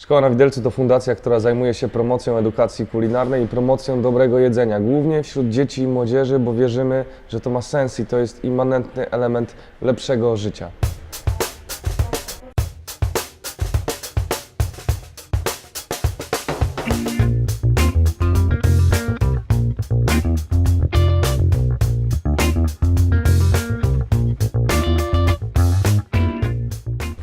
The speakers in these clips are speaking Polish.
Szkoła na Widelcu to fundacja, która zajmuje się promocją edukacji kulinarnej i promocją dobrego jedzenia, głównie wśród dzieci i młodzieży, bo wierzymy, że to ma sens i to jest immanentny element lepszego życia.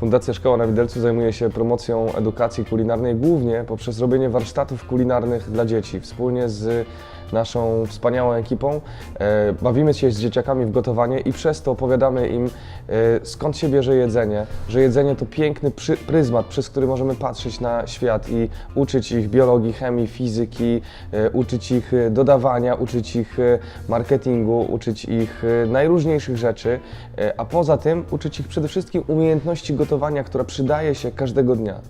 Fundacja Szkoła na Widelcu zajmuje się promocją edukacji kulinarnej głównie poprzez robienie warsztatów kulinarnych dla dzieci. Wspólnie z naszą wspaniałą ekipą e, bawimy się z dzieciakami w gotowanie i przez to opowiadamy im e, skąd się bierze jedzenie, że jedzenie to piękny pryzmat, przez który możemy patrzeć na świat i uczyć ich biologii, chemii, fizyki, e, uczyć ich dodawania, uczyć ich marketingu, uczyć ich najróżniejszych rzeczy, a poza tym uczyć ich przede wszystkim umiejętności gotowania, która przydaje się każdego dnia.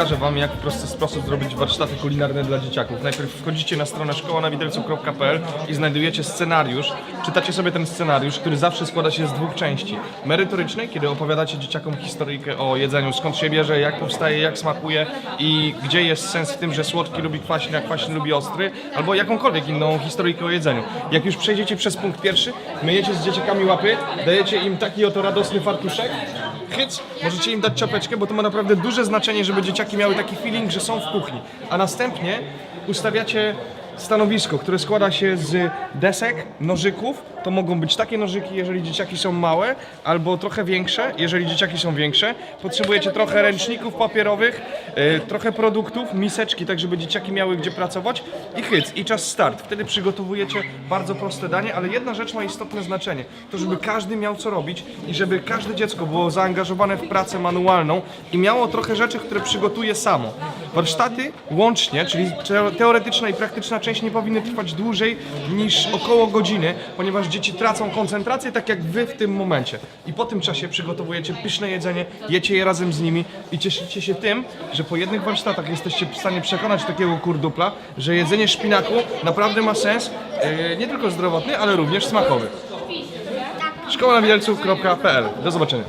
Pokażę Wam, jak w prosty sposób zrobić warsztaty kulinarne dla dzieciaków. Najpierw wchodzicie na stronę szkołanawidelcu.pl i znajdujecie scenariusz. Czytacie sobie ten scenariusz, który zawsze składa się z dwóch części. Merytorycznej, kiedy opowiadacie dzieciakom historyjkę o jedzeniu, skąd się bierze, jak powstaje, jak smakuje i gdzie jest sens w tym, że słodki lubi kwaśny, a kwaśny lubi ostry, albo jakąkolwiek inną historyjkę o jedzeniu. Jak już przejdziecie przez punkt pierwszy, myjecie z dzieciakami łapy, dajecie im taki oto radosny fartuszek, hyc, możecie im dać czapeczkę, bo to ma naprawdę duże znaczenie, żeby dzieciaki miały taki feeling, że są w kuchni. A następnie ustawiacie stanowisko, które składa się z desek, nożyków. To mogą być takie nożyki, jeżeli dzieciaki są małe, albo trochę większe, jeżeli dzieciaki są większe. Potrzebujecie trochę ręczników papierowych, e, trochę produktów, miseczki, tak żeby dzieciaki miały gdzie pracować i hyc, i czas start. Wtedy przygotowujecie bardzo proste danie, ale jedna rzecz ma istotne znaczenie. To, żeby każdy miał co robić i żeby każde dziecko było zaangażowane w pracę manualną i miało trochę rzeczy, które przygotuje samo. Warsztaty łącznie, czyli teo- teoretyczna i praktyczna część nie powinny trwać dłużej niż około godziny, ponieważ dzieci tracą koncentrację, tak jak wy w tym momencie. I po tym czasie przygotowujecie pyszne jedzenie, jecie je razem z nimi i cieszycie się tym, że po jednych warsztatach jesteście w stanie przekonać takiego kurdupla, że jedzenie szpinaku naprawdę ma sens, yy, nie tylko zdrowotny, ale również smakowy. Szkoła na widelcu.pl. Do zobaczenia.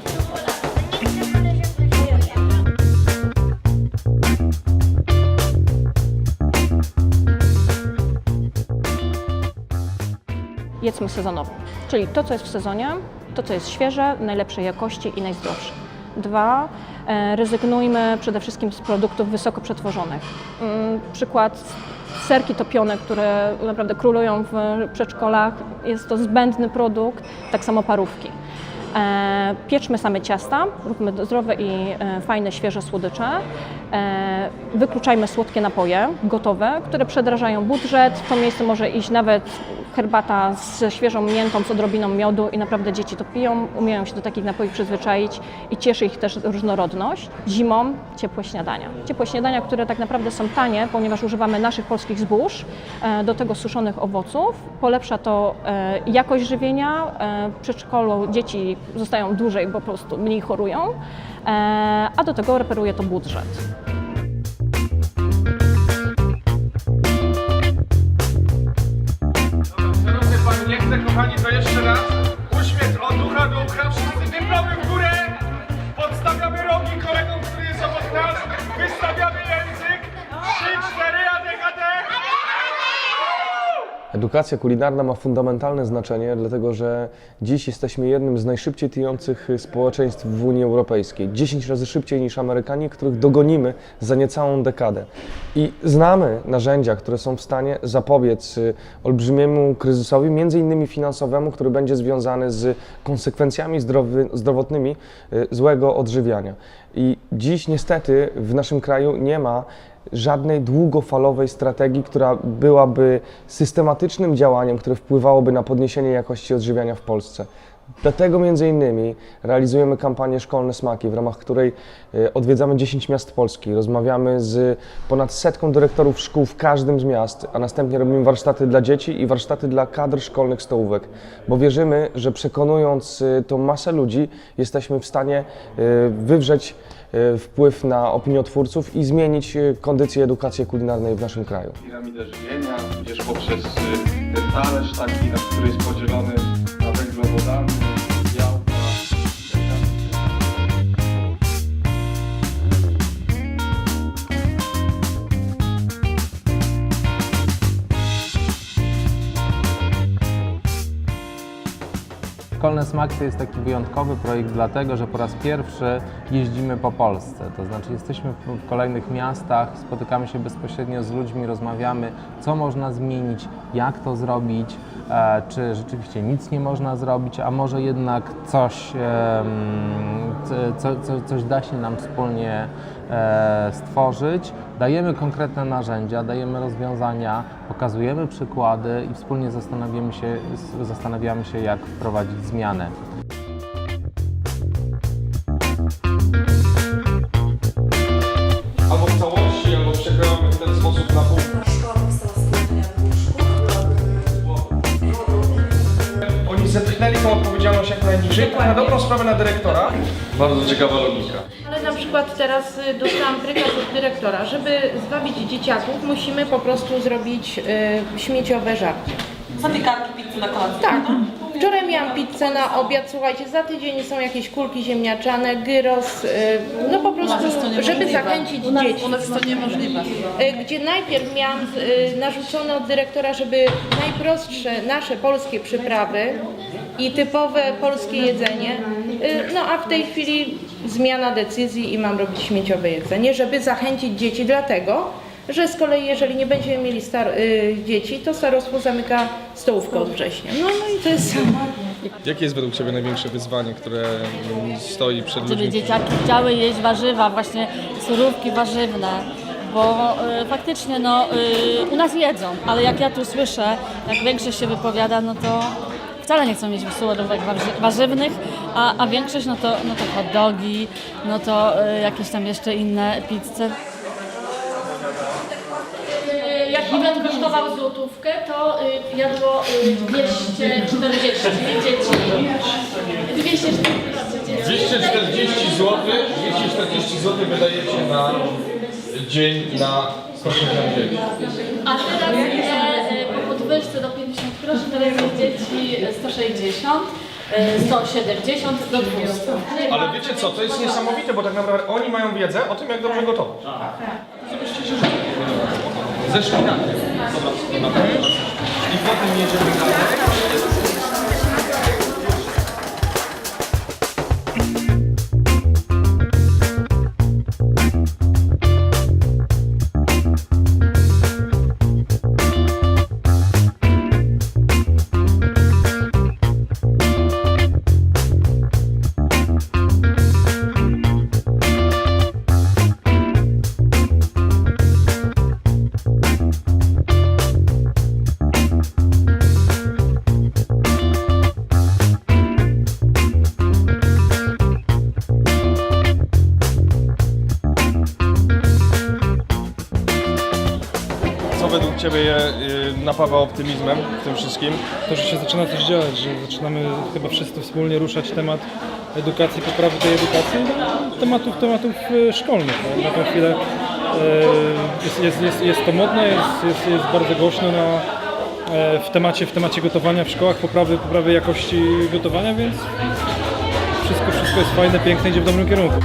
Jedzmy sezonowo. Czyli to, co jest w sezonie, to, co jest świeże, najlepszej jakości i najzdrowsze. Dwa, e, rezygnujmy przede wszystkim z produktów wysoko przetworzonych. Mm, Przykład serki topione, które naprawdę królują w przedszkolach. Jest to zbędny produkt, tak samo parówki. E, pieczmy same ciasta, róbmy zdrowe i e, fajne, świeże słodycze. E, wykluczajmy słodkie napoje gotowe, które przedrażają budżet. W to miejsce może iść nawet herbata ze świeżą miętą, z odrobiną miodu i naprawdę dzieci to piją, umieją się do takich napojów przyzwyczaić i cieszy ich też różnorodność. Zimą ciepłe śniadania. Ciepłe śniadania, które tak naprawdę są tanie, ponieważ używamy naszych polskich zbóż, e, do tego suszonych owoców. Polepsza to e, jakość żywienia. E, przedszkolu dzieci zostają dłużej, bo po prostu mniej chorują, e, a do tego reperuje to budżet. Edukacja kulinarna ma fundamentalne znaczenie, dlatego że dziś jesteśmy jednym z najszybciej tyjących społeczeństw w Unii Europejskiej. 10 razy szybciej niż Amerykanie, których dogonimy za niecałą dekadę. I znamy narzędzia, które są w stanie zapobiec y, olbrzymiemu kryzysowi, między innymi finansowemu, który będzie związany z konsekwencjami zdrowy, zdrowotnymi y, złego odżywiania. I dziś niestety w naszym kraju nie ma żadnej długofalowej strategii, która byłaby systematycznym działaniem, które wpływałoby na podniesienie jakości odżywiania w Polsce. Dlatego między innymi realizujemy kampanię Szkolne Smaki, w ramach której e, odwiedzamy 10 miast Polski, rozmawiamy z ponad setką dyrektorów szkół w każdym z miast, a następnie robimy warsztaty dla dzieci i warsztaty dla kadr szkolnych stołówek, bo wierzymy, że przekonując e, tą masę ludzi jesteśmy w stanie e, wywrzeć wpływ na opiniotwórców i zmienić e, kondycję edukacji kulinarnej w naszym kraju. piramidę żywienia, idziesz poprzez ten talerz taki, na który jest podzielony na węglowodany, Szkolne Smaki to jest taki wyjątkowy projekt, dlatego że po raz pierwszy jeździmy po Polsce. To znaczy, jesteśmy w kolejnych miastach, spotykamy się bezpośrednio z ludźmi, rozmawiamy, co można zmienić, jak to zrobić, e, czy rzeczywiście nic nie można zrobić, a może jednak coś, coś da się nam wspólnie e, stworzyć. Dajemy konkretne narzędzia, dajemy rozwiązania, pokazujemy przykłady i wspólnie zastanawiamy się, zastanawiamy się jak wprowadzić zmianę. Najniżej, tak na dobrą sprawę na dyrektora. Bardzo ciekawa logika. Ale na przykład teraz y, dostałam prykaz od dyrektora, żeby zwabić dzieciaków, musimy po prostu zrobić y, śmieciowe żarcie. Zapiekanki, pizzy na kolację. Tak. Wczoraj miałam pizzę na obiad, słuchajcie, za tydzień są jakieś kulki ziemniaczane, gyros, y, no po prostu, żeby zachęcić u nas, dzieci. U nas to niemożliwe. Y, Gdzie najpierw miałam y, narzucone od dyrektora, żeby najprostsze nasze polskie przyprawy i typowe polskie jedzenie, y, no a w tej chwili zmiana decyzji i mam robić śmieciowe jedzenie, żeby zachęcić dzieci, dlatego, że z kolei jeżeli nie będziemy mieli star- y, dzieci, to starostwo zamyka stołówkę od września. No, no i to jest. Jakie jest według Ciebie największe wyzwanie, które mm, stoi przed żeby ludźmi? dzieciaki chciały jeść warzywa, właśnie surówki warzywne, bo y, faktycznie no, y, u nas jedzą, ale jak ja tu słyszę, jak większość się wypowiada, no to wcale nie chcą mieć surówek warzy- warzywnych, a, a większość no to, no to hot dogi, no to y, jakieś tam jeszcze inne pizze. Jak obiad kosztował złotówkę, to y, jadło y, 240 dzieci. 240 dzieci. 240 zł, 240 zł wydajecie na dzień na dzieci. A teraz y, po podwyżce do 50 groszy, teraz jest dzieci 160, y, 170 do 200. Ale wiecie co, to jest niesamowite, bo tak naprawdę oni mają wiedzę o tym, jak dobrze gotować. Żebyście się żyli. Ze szpinakiem. Dobra, dobra. I potem jedziemy dalej. Ciebie je y, napawa optymizmem w tym wszystkim? to, że się zaczyna coś dziać, że zaczynamy chyba wszyscy wspólnie ruszać temat edukacji, poprawy tej edukacji, no, tematów, tematów e, szkolnych. Na tę chwilę e, jest, jest, jest, jest to modne, jest, jest, jest bardzo głośno na, e, w, temacie, w temacie gotowania w szkołach, poprawy, poprawy jakości gotowania, więc wszystko, wszystko jest fajne, piękne, idzie w dobrym kierunku.